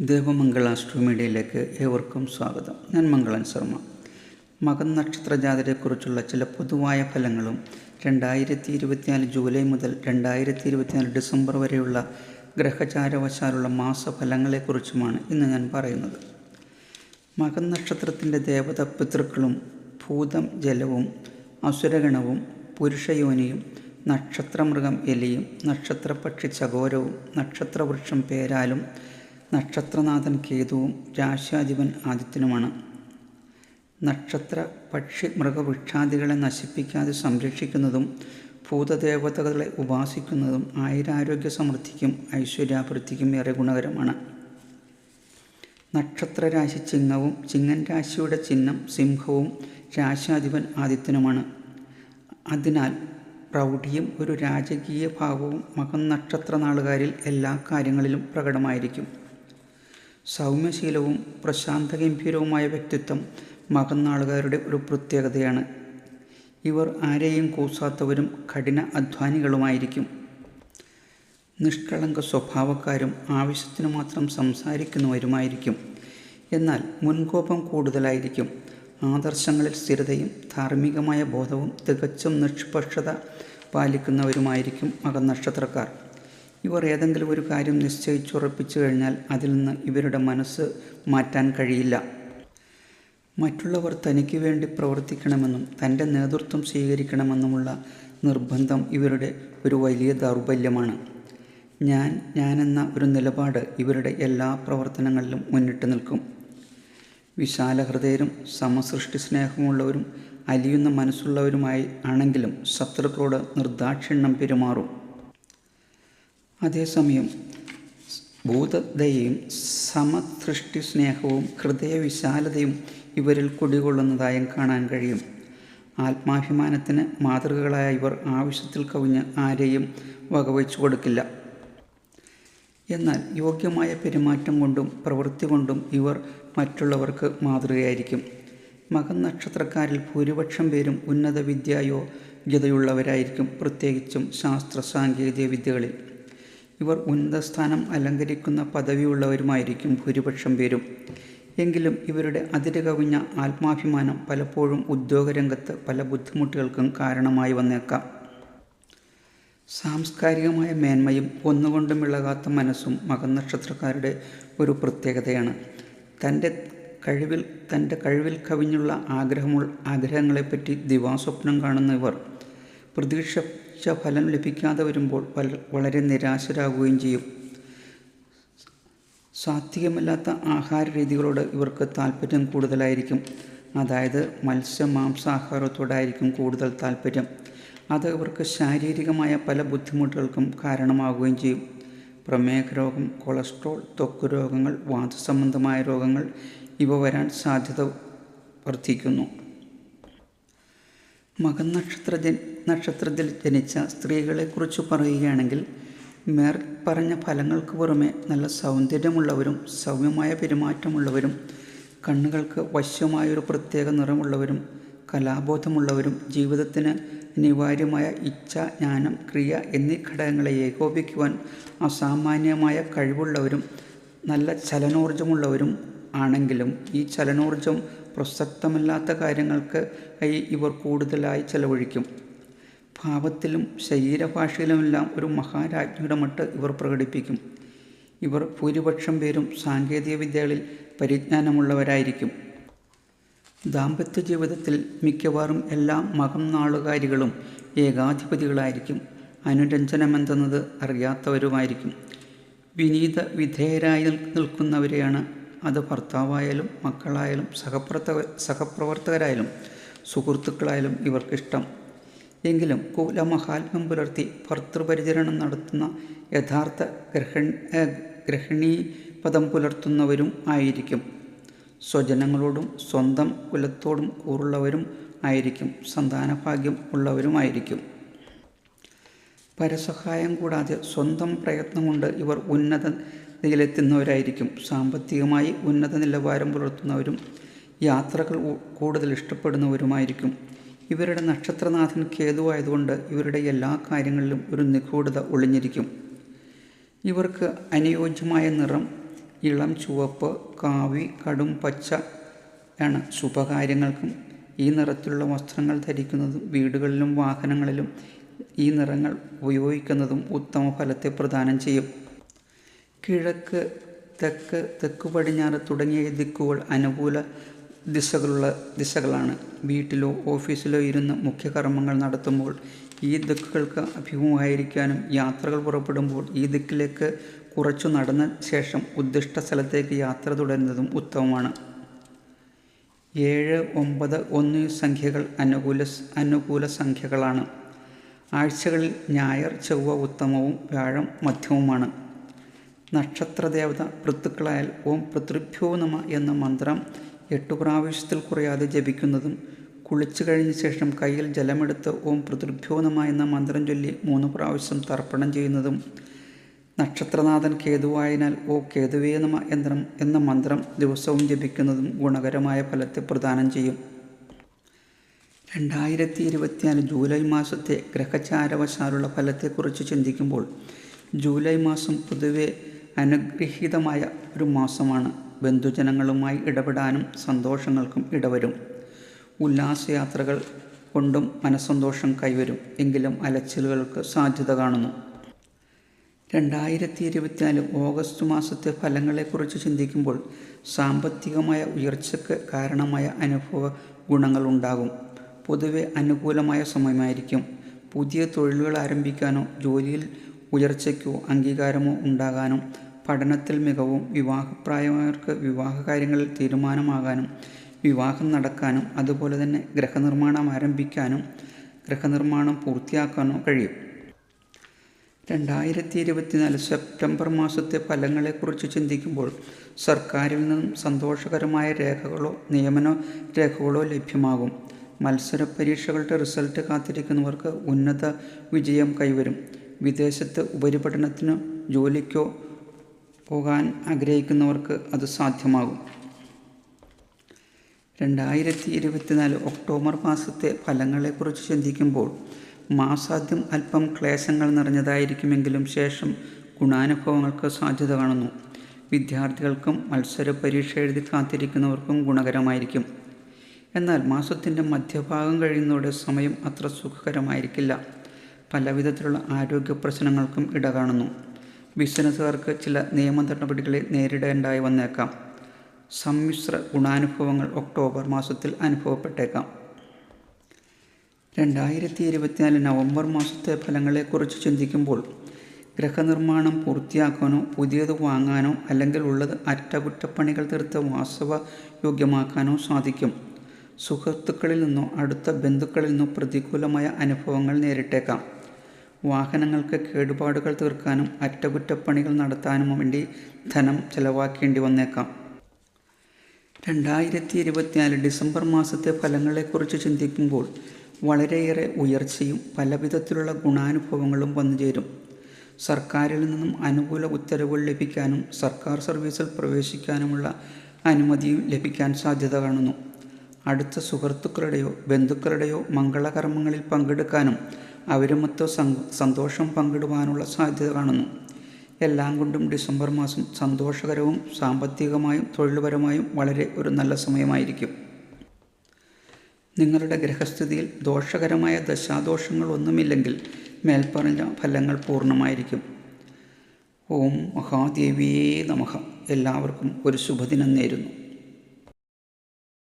ദേവമംഗള അസ്ട്രോമീഡിയയിലേക്ക് ഏവർക്കും സ്വാഗതം. ഞാൻ മംഗളൻ ശർമ്മ. മകൻ നക്ഷത്ര ജാതരെക്കുറിച്ചുള്ള ചില പൊതുവായ ഫലങ്ങളും രണ്ടായിരത്തി ഇരുപത്തിനാല് ജൂലൈ മുതൽ രണ്ടായിരത്തി ഇരുപത്തിനാല് ഡിസംബർ വരെയുള്ള ഗ്രഹചാരവശാലുള്ള മാസഫലങ്ങളെക്കുറിച്ചുമാണ് ഇന്ന് ഞാൻ പറയുന്നത്. മകൻ നക്ഷത്രത്തിന്റെ ദേവത പിതൃക്കളും ഭൂതം ജലവും അസുരഗണവും പുരുഷയോനിയും നക്ഷത്രമൃഗം എലിയും നക്ഷത്രപക്ഷി ചകോരവും നക്ഷത്രവൃക്ഷം പേരാലും നക്ഷത്രനാഥൻ കേതുവും രാശ്യാധിപൻ ആദിത്യനുമാണ്. നക്ഷത്ര പക്ഷി മൃഗവൃക്ഷാദികളെ നശിപ്പിക്കാതെ സംരക്ഷിക്കുന്നതും ഭൂതദേവതകളെ ഉപാസിക്കുന്നതും ആയുരാരോഗ്യ സമൃദ്ധിക്കും ഐശ്വര്യാഭിവൃദ്ധിക്കും ഏറെ ഗുണകരമാണ്. നക്ഷത്രരാശി ചിങ്ങവും ചിങ്ങൻ രാശിയുടെ ചിഹ്നം സിംഹവും രാശാധിപൻ ആദിത്യനുമാണ്. അതിനാൽ പ്രൗഢിയും ഒരു രാജകീയ ഭാവവും മകൻ നക്ഷത്ര നാളുകാരിൽ എല്ലാ കാര്യങ്ങളിലും പ്രകടമായിരിക്കും. സൗമ്യശീലവും പ്രശാന്ത പ്രശാന്തഗംഭീരവുമായ വ്യക്തിത്വം മകന്നാളുകാരുടെ ഒരു പ്രത്യേകതയാണ്. ഇവർ ആരെയും കൂസാത്തവരും കഠിന അധ്വാനികളുമായിരിക്കും. നിഷ്കളങ്ക സ്വഭാവക്കാരും ആവശ്യത്തിന് മാത്രം സംസാരിക്കുന്നവരുമായിരിക്കും. എന്നാൽ മുൻകോപം കൂടുതലായിരിക്കും. ആദർശങ്ങളിൽ സ്ഥിരതയും ധാർമ്മികമായ ബോധവും തികച്ചും നിഷ്പക്ഷത പാലിക്കുന്നവരുമായിരിക്കും മകൻ നക്ഷത്രക്കാർ ഇവർ ഏതെങ്കിലും ഒരു കാര്യം നിശ്ചയിച്ചുറപ്പിച്ചു കഴിഞ്ഞാൽ അതിൽ നിന്ന് ഇവരുടെ മനസ്സ് മാറ്റാൻ കഴിയില്ല. മറ്റുള്ളവർ തനിക്ക് വേണ്ടി പ്രവർത്തിക്കണമെന്നും തന്റെ നേതൃത്വം സ്വീകരിക്കണമെന്നുമുള്ള നിർബന്ധം ഇവരുടെ ഒരു വലിയ ദൗർബല്യമാണ്. ഞാൻ ഞാനെന്ന ഒരു നിലപാട് ഇവരുടെ എല്ലാ പ്രവർത്തനങ്ങളിലും മുന്നിട്ട് നിൽക്കും. വിശാലഹൃദയരും സമസൃഷ്ടി സ്നേഹമുള്ളവരും അലിയുന്ന മനസ്സുള്ളവരുമായി ആണെങ്കിലും ശത്രുക്കളോട് നിർദാക്ഷിണ്യം പെരുമാറും. അതേസമയം ഭൂതദയും സമദൃഷ്ടി സ്നേഹവും ഹൃദയവിശാലതയും ഇവരിൽ കുടികൊള്ളുന്നതായും കാണാൻ കഴിയും. ആത്മാഭിമാനത്തിന് മാതൃകകളായ ഇവർ ആവശ്യത്തിൽ കവിഞ്ഞ് ആരെയും വകവച്ചു കൊടുക്കില്ല. എന്നാൽ യോഗ്യമായ പെരുമാറ്റം കൊണ്ടും പ്രവൃത്തി കൊണ്ടും ഇവർ മറ്റുള്ളവർക്ക് മാതൃകയായിരിക്കും. മകൻ നക്ഷത്രക്കാരിൽ ഭൂരിപക്ഷം പേരും ഉന്നത വിദ്യായോഗ്യതയുള്ളവരായിരിക്കും പ്രത്യേകിച്ചും ശാസ്ത്ര സാങ്കേതിക വിദ്യകളിൽ ഇവർ ഉന്നതസ്ഥാനം അലങ്കരിക്കുന്ന പദവിയുള്ളവരുമായിരിക്കും ഭൂരിപക്ഷം പേരും. എങ്കിലും ഇവരുടെ അതിര് കവിഞ്ഞ ആത്മാഭിമാനം പലപ്പോഴും ഉദ്യോഗരംഗത്ത് പല ബുദ്ധിമുട്ടുകൾക്കും കാരണമായി വന്നേക്കാം. സാംസ്കാരികമായ മേന്മയും ഒന്നുകൊണ്ടും ഇളകാത്ത മനസ്സും മകനക്ഷത്രക്കാരുടെ ഒരു പ്രത്യേകതയാണ്. തന്റെ കഴിവിൽ തന്റെ കഴിവിൽ കവിഞ്ഞുള്ള ആഗ്രഹമുൾ ആഗ്രഹങ്ങളെപ്പറ്റി ദിവാസ്വപ്നം കാണുന്ന ഇവർ പ്രതീക്ഷിച്ച ഫലം ലഭിക്കാതെ വരുമ്പോൾ വളരെ നിരാശരാകുകയും ചെയ്യും. സാത്വികമല്ലാത്ത ആഹാര രീതികളോട് ഇവർക്ക് താല്പര്യം കൂടുതലായിരിക്കും. അതായത് മത്സ്യ മാംസാഹാരത്തോടായിരിക്കും കൂടുതൽ താല്പര്യം അത് ഇവർക്ക് ശാരീരികമായ പല ബുദ്ധിമുട്ടുകൾക്കും കാരണമാവുകയും ചെയ്യും. പ്രമേഹ രോഗം കൊളസ്ട്രോൾ ത്വക്ക് രോഗങ്ങൾ വാതസംബന്ധമായ രോഗങ്ങൾ ഇവ വരാൻ സാധ്യത വർദ്ധിക്കുന്നു. മകൻ നക്ഷത്ര നക്ഷത്രത്തിൽ ജനിച്ച സ്ത്രീകളെക്കുറിച്ച് പറയുകയാണെങ്കിൽ മേർ പറഞ്ഞ ഫലങ്ങൾക്ക് പുറമെ നല്ല സൗന്ദര്യമുള്ളവരും സൗമ്യമായ പെരുമാറ്റമുള്ളവരും കണ്ണുകൾക്ക് വശ്യമായൊരു പ്രത്യേക നിറമുള്ളവരും കലാബോധമുള്ളവരും ജീവിതത്തിന് അനിവാര്യമായ ഇച്ഛ ജ്ഞാനം ക്രിയ എന്നീ ഘടകങ്ങളെ ഏകോപിക്കുവാൻ അസാമാന്യമായ കഴിവുള്ളവരും നല്ല ചലനോർജമുള്ളവരും ആണെങ്കിലും ഈ ചലനോർജം പ്രസക്തമല്ലാത്ത കാര്യങ്ങൾക്ക് ഇവർ കൂടുതലായി ചെലവഴിക്കും. ഭാവത്തിലും ശരീരഭാഷയിലുമെല്ലാം ഒരു മഹാരാജ്ഞിയുടെ മട്ട് ഇവർ പ്രകടിപ്പിക്കും. ഇവർ ഭൂരിപക്ഷം പേരും സാങ്കേതിക വിദ്യകളിൽ പരിജ്ഞാനമുള്ളവരായിരിക്കും. ദാമ്പത്യ ജീവിതത്തിൽ മിക്കവാറും എല്ലാ മകം നാളുകാരികളും ഏകാധിപതികളായിരിക്കും. അനുരഞ്ജനമെന്തെന്നത് അറിയാത്തവരുമായിരിക്കും. വിനീത വിധേയരായി നിൽക്കുന്നവരെയാണ്. അത് ഭർത്താവായാലും മക്കളായാലും സഹപ്രവർത്തക സഹപ്രവർത്തകരായാലും സുഹൃത്തുക്കളായാലും ഇവർക്കിഷ്ടം. എങ്കിലും കുലമഹാത്മ്യം പുലർത്തി ഭർത്തൃപരിചരണം നടത്തുന്ന യഥാർത്ഥ ഗ്രഹൺ ഗ്രഹിണീ പദം പുലർത്തുന്നവരും ആയിരിക്കും. സ്വജനങ്ങളോടും സ്വന്തം കുലത്തോടും കൂറുള്ളവരും ആയിരിക്കും. സന്താനഭാഗ്യം ഉള്ളവരുമായിരിക്കും പരസഹായം കൂടാതെ സ്വന്തം പ്രയത്നം കൊണ്ട് ഇവർ ഉന്നത നിലയിലെത്തുന്നവരായിരിക്കും. സാമ്പത്തികമായി ഉന്നത നിലവാരം പുലർത്തുന്നവരും യാത്രകൾ കൂടുതൽ ഇഷ്ടപ്പെടുന്നവരുമായിരിക്കും. ഇവരുടെ നക്ഷത്രനാഥൻ കേതുവായതുകൊണ്ട് ഇവരുടെ എല്ലാ കാര്യങ്ങളിലും ഒരു നിഗൂഢത ഒളിഞ്ഞിരിക്കും. ഇവർക്ക് അനുയോജ്യമായ നിറം ഇളം ചുവപ്പ് കാവി കടും പച്ച ആണ് ശുഭകാര്യങ്ങൾക്കും ഈ നിറത്തിലുള്ള വസ്ത്രങ്ങൾ ധരിക്കുന്നതും വീടുകളിലും വാഹനങ്ങളിലും ഈ നിറങ്ങൾ ഉപയോഗിക്കുന്നതും ഉത്തമ ഫലത്തെ പ്രദാനം ചെയ്യും. കിഴക്ക് തെക്ക് തെക്ക് പടിഞ്ഞാറ് തുടങ്ങിയ ദിക്കുകൾ അനുകൂല ദിശകളുള്ള ദിശകളാണ്. വീട്ടിലോ ഓഫീസിലോ ഇരുന്ന് മുഖ്യകർമ്മങ്ങൾ നടത്തുമ്പോൾ ഈ ദിക്കുകൾക്ക് അഭിമുഖമായിരിക്കാനും യാത്രകൾ പുറപ്പെടുമ്പോൾ ഈ ദിക്കിലേക്ക് കുറച്ചു നടന്ന ശേഷം ഉദ്ദിഷ്ട സ്ഥലത്തേക്ക് യാത്ര തുടരുന്നതും ഉത്തമമാണ്. ഏഴ് ഒമ്പത് ഒന്ന് സംഖ്യകൾ അനുകൂല അനുകൂല സംഖ്യകളാണ്. ആഴ്ചകളിൽ ഞായർ ചൊവ്വ ഉത്തമവും വ്യാഴം മധ്യവുമാണ്. നക്ഷത്രദേവത പൃത്തുക്കളായാൽ ഓം പൃഥൃഭ്യോ നമ എന്ന മന്ത്രം എട്ടു പ്രാവശ്യത്തിൽ കുറയാതെ ജപിക്കുന്നതും കുളിച്ചു കഴിഞ്ഞ ശേഷം കയ്യിൽ ജലമെടുത്ത് ഓം പൃഥൃഭ്യോ എന്ന മന്ത്രം ചൊല്ലി മൂന്ന് പ്രാവശ്യം തർപ്പണം ചെയ്യുന്നതും നക്ഷത്രനാഥൻ കേതുവായതിനാൽ ഓ കേതുവേ നമ യന്ത്രം എന്ന മന്ത്രം ദിവസവും ജപിക്കുന്നതും ഗുണകരമായ ഫലത്തെ പ്രദാനം ചെയ്യും. രണ്ടായിരത്തി ഇരുപത്തിനാല് ജൂലൈ മാസത്തെ ഗ്രഹചാരവശാലുള്ള ഫലത്തെക്കുറിച്ച് ചിന്തിക്കുമ്പോൾ ജൂലൈ മാസം പൊതുവെ അനുഗ്രഹീതമായ ഒരു മാസമാണ്. ബന്ധുജനങ്ങളുമായി ഇടപെടാനും സന്തോഷങ്ങൾക്കും ഇടവരും. ഉല്ലാസയാത്രകൾ കൊണ്ടും മനസ്സന്തോഷം കൈവരും. എങ്കിലും അലച്ചിലുകൾക്ക് സാധ്യത കാണുന്നു. രണ്ടായിരത്തി ഇരുപത്തിനാല് ഓഗസ്റ്റ് മാസത്തെ ഫലങ്ങളെക്കുറിച്ച് ചിന്തിക്കുമ്പോൾ സാമ്പത്തികമായ ഉയർച്ചയ്ക്ക് കാരണമായ അനുഭവ ഗുണങ്ങളുണ്ടാകും. പൊതുവെ അനുകൂലമായ സമയമായിരിക്കും. പുതിയ തൊഴിലുകൾ ആരംഭിക്കാനോ ജോലിയിൽ ഉയർച്ചയ്ക്കോ അംഗീകാരമോ ഉണ്ടാകാനും പഠനത്തിൽ മികവും വിവാഹപ്രായമായവർക്ക് വിവാഹ കാര്യങ്ങളിൽ തീരുമാനമാകാനും വിവാഹം നടക്കാനും അതുപോലെ തന്നെ ഗ്രഹനിർമ്മാണം ആരംഭിക്കാനും ഗ്രഹനിർമ്മാണം പൂർത്തിയാക്കാനോ കഴിയും. രണ്ടായിരത്തി ഇരുപത്തിനാല് സെപ്റ്റംബർ മാസത്തെ ഫലങ്ങളെക്കുറിച്ച് ചിന്തിക്കുമ്പോൾ സർക്കാരിൽ നിന്നും സന്തോഷകരമായ രേഖകളോ നിയമന രേഖകളോ ലഭ്യമാകും. മത്സര പരീക്ഷകളുടെ റിസൾട്ട് കാത്തിരിക്കുന്നവർക്ക് ഉന്നത വിജയം കൈവരും. വിദേശത്ത് ഉപരിപഠനത്തിനോ ജോലിക്കോ പോകാൻ ആഗ്രഹിക്കുന്നവർക്ക് അത് സാധ്യമാകും. രണ്ടായിരത്തി ഇരുപത്തിനാല് ഒക്ടോബർ മാസത്തെ ഫലങ്ങളെക്കുറിച്ച് ചിന്തിക്കുമ്പോൾ മാസാദ്യം അല്പം ക്ലേശങ്ങൾ നിറഞ്ഞതായിരിക്കുമെങ്കിലും ശേഷം ഗുണാനുഭവങ്ങൾക്ക് സാധ്യത കാണുന്നു. വിദ്യാർത്ഥികൾക്കും മത്സര പരീക്ഷ എഴുതി കാത്തിരിക്കുന്നവർക്കും ഗുണകരമായിരിക്കും. എന്നാൽ മാസത്തിന്റെ മധ്യഭാഗം കഴിയുന്നതോടെ സമയം അത്ര സുഖകരമായിരിക്കില്ല. പലവിധത്തിലുള്ള ആരോഗ്യ പ്രശ്നങ്ങൾക്കും ഇട കാണുന്നു. ബിസിനസ്സുകാർക്ക് ചില നിയമ നടപടികളെ നേരിടേണ്ടായി വന്നേക്കാം. സമ്മിശ്ര ഗുണാനുഭവങ്ങൾ ഒക്ടോബർ മാസത്തിൽ അനുഭവപ്പെട്ടേക്കാം. രണ്ടായിരത്തി ഇരുപത്തിനാല് നവംബർ മാസത്തെ ഫലങ്ങളെക്കുറിച്ച് ചിന്തിക്കുമ്പോൾ ഗൃഹനിർമ്മാണം പൂർത്തിയാക്കാനോ പുതിയത് വാങ്ങാനോ അല്ലെങ്കിൽ ഉള്ളത് അറ്റകുറ്റപ്പണികൾ തീർത്ത് വാസവ യോഗ്യമാക്കാനോ സാധിക്കും. സുഹൃത്തുക്കളിൽ നിന്നോ അടുത്ത ബന്ധുക്കളിൽ നിന്നോ പ്രതികൂലമായ അനുഭവങ്ങൾ നേരിട്ടേക്കാം. വാഹനങ്ങൾക്ക് കേടുപാടുകൾ തീർക്കാനും അറ്റകുറ്റപ്പണികൾ നടത്താനും വേണ്ടി ധനം ചെലവാക്കേണ്ടി വന്നേക്കാം. രണ്ടായിരത്തി ഇരുപത്തിനാല് ഡിസംബർ മാസത്തെ ഫലങ്ങളെക്കുറിച്ച് ചിന്തിക്കുമ്പോൾ വളരെയേറെ ഉയർച്ചയും പലവിധത്തിലുള്ള ഗുണാനുഭവങ്ങളും വന്നുചേരും സർക്കാരിൽ നിന്നും അനുകൂല ഉത്തരവുകൾ ലഭിക്കാനും സർക്കാർ സർവീസിൽ പ്രവേശിക്കാനുമുള്ള അനുമതിയും ലഭിക്കാൻ സാധ്യത കാണുന്നു. അടുത്ത സുഹൃത്തുക്കളുടെയോ ബന്ധുക്കളുടെയോ മംഗളകർമ്മങ്ങളിൽ പങ്കെടുക്കാനും അവരുമൊത്ത് സന്തോഷം പങ്കിടുവാനുള്ള സാധ്യത കാണുന്നു. എല്ലാം കൊണ്ടും ഡിസംബർ മാസം സന്തോഷകരവും സാമ്പത്തികമായും തൊഴിൽപരമായും വളരെ ഒരു നല്ല സമയമായിരിക്കും. നിങ്ങളുടെ ഗ്രഹസ്ഥിതിയിൽ ദോഷകരമായ ദശാദോഷങ്ങളൊന്നുമില്ലെങ്കിൽ മേൽപ്പറഞ്ഞ ഫലങ്ങൾ പൂർണമായിരിക്കും. ഓം മഹാദേവിയേ നമഃ. എല്ലാവർക്കും ഒരു ശുഭദിനം നേരുന്നു.